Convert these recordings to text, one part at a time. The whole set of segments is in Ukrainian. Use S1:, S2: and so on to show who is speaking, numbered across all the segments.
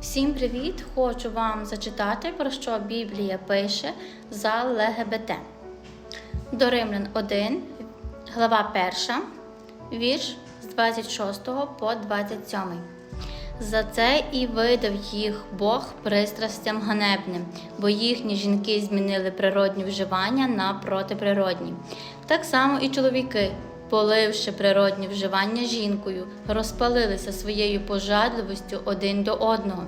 S1: Всім привіт! Хочу вам зачитати, про що Біблія пише за ЛГБТ. До Римлян 1, глава 1, вірш з 26 по 27. За це і видав їх Бог пристрастям ганебним, бо їхні жінки змінили природні вживання на протиприродні. Так само і чоловіки, поливши природні вживання жінкою, розпалилися своєю пожадливістю один до одного,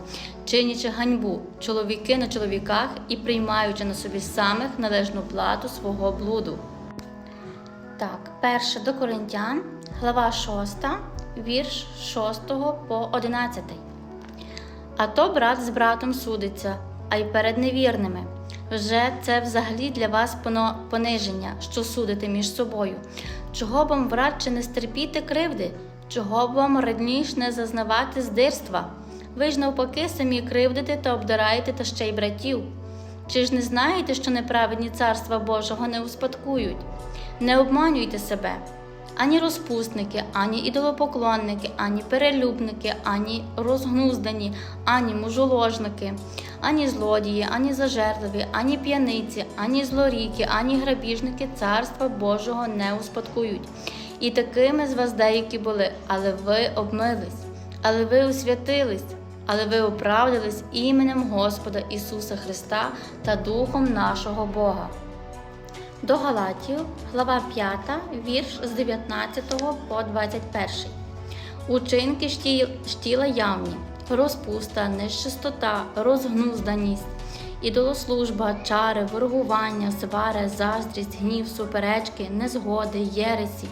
S1: чинячи ганьбу чоловіки на чоловіках і приймаючи на собі самих належну плату свого блуду. Так, перше до Коринтян, глава 6, вірш 6 по 11. А то брат з братом судиться, а й перед невірними. Вже це взагалі для вас пониження, що судите між собою. Чого б вам врадче не стерпіти кривди? Чого б вам радніш не зазнавати здирства? Ви ж навпаки самі кривдите та обдираєте та ще й братів. Чи ж не знаєте, що неправедні царства Божого не успадкують? Не обманюйте себе. Ані розпусники, ані ідолопоклонники, ані перелюбники, ані розгнуздані, ані мужоложники, ані злодії, ані зажерливі, ані п'яниці, ані злоріки, ані грабіжники царства Божого не успадкують. І такими з вас деякі були, але ви обмились, але ви освятились, але ви оправдались іменем Господа Ісуса Христа та Духом нашого Бога. До Галатів, глава 5, вірш з 19 по 21. Учинки шті- штіла явні, розпуста, нечистота, розгнузданість, ідолослужба, чари, ворогування, свари, заздрість, гнів, суперечки, незгоди, єресі,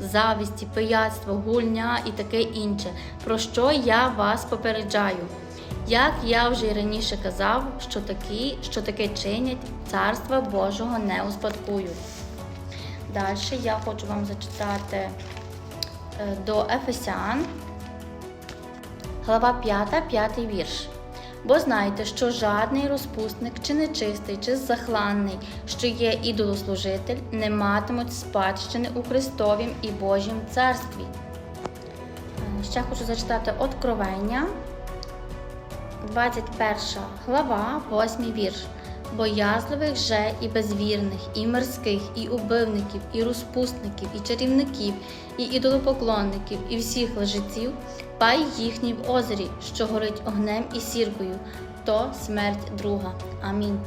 S1: завісті, пияцтво, гульня і таке інше, про що я вас попереджаю. Як я вже й раніше казав, що такі, що таке чинять, царства Божого не успадкують. Далі я хочу вам зачитати е, до Ефесян, глава 5, 5 вірш. Бо знайте, що жадний розпусник, чи нечистий, чи захланний, що є ідолослужитель, не матимуть спадщини у Христовім і Божім царстві. Е, Ще хочу зачитати Откровення, 21 глава, 8 вірш. Боязливих же і безвірних, і мирських, і убивників, і розпусників, і чарівників, і ідолопоклонників, і всіх лжеців, пай їхній в озері, що горить огнем і сіркою, то смерть друга. Амінь.